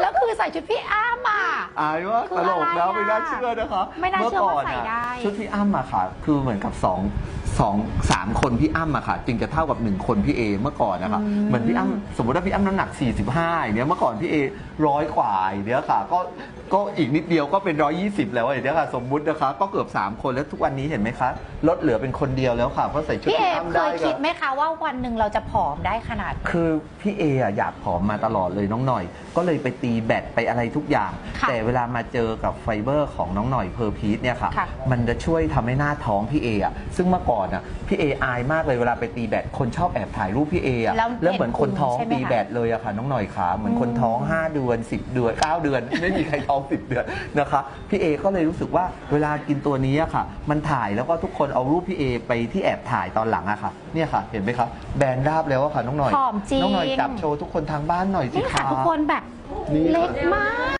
แล้วคือใส่ชุดพี่อ้ามา อายว่าคือตลกนะอะไรอะไม่น่าเชื่อนะคะไม่น่าเชื่อว่าก่นใส่อะได้ชุดพี่อ้ำอะค่ะ คือเหมือนกับสองสองสามคนพี่อ้ำอะค่ะ จึงจะเท่ากับหนึ่งคนพี่เอเมื่อก่อนนะคะอืมเหมือนพี่อ้ำสมมติว่าพี่อ้ำน้ำหนัก 45อย่างเนี้ยเมื่อก่อนพี่เอร้อยกว่าอย่างเนี้ยค่ะ ก็ก็อีกนิดเดียวก็เป็น 120 แล้วอย่างเนี้ยค่ะ สมมุตินะคะ ก็เกือบ 3 คนแล้วทุกวันนี้เห็นไหมคะลดเหลือเป็นคนเดียวแล้วค่ะเพราะใส่ชุดพี่เอพี่อ้ำเคได้ยคิดค่ะ ไหมคะว่าวันหนึ่งเราจะผอมได้ขนาดนี้คือพี่เออะอยากผอมมาตลอดเลยน้องหน่อย ก็เลยไปตีแบตไปอะไรทุกอย่าง ค่ะแต่เวลามาเจอกับไฟเบอร์ของน้องหน่อยเพอร์พีทเนี่ยค่ะ ค่ะมันจะช่วยทำให้หน้าท้องพี่เออะซึ่งเมื่อก่อนอะพี่เออายมากเลยเวลาไปตีแบตคนชอบแอบถ่ายรูปพี่เออะแล้วแล้วเหมือนคนท้องเห็นพุงใช่ไหมตีแบตเลยอะค่ะ น้องหน่อยขาเหมือนคนท้อง 5 เดือน 10 เดือน 9 เดือน ไม่มีใครท้อง 10 เดือนนะคะพี่เอก็เลยรู้สึกว่าเวลากินตัวนี้อะค่ะ มันถ่ายแล้วก็ทุกคนเอารูปพี่เอไปที่แอบถ่ายตอนหลังอะค่ะเนี่ยค่ะ เห็นไหมคะแบนราบแล้วอะค่ะน้องหน่อยผอมจริง น้องหน่อยจับโชว์ทุกคนทางบ้านหน่อยสินี่ค่ะคะ ทุกคนแบบนี่ค่ะ เล็กมาก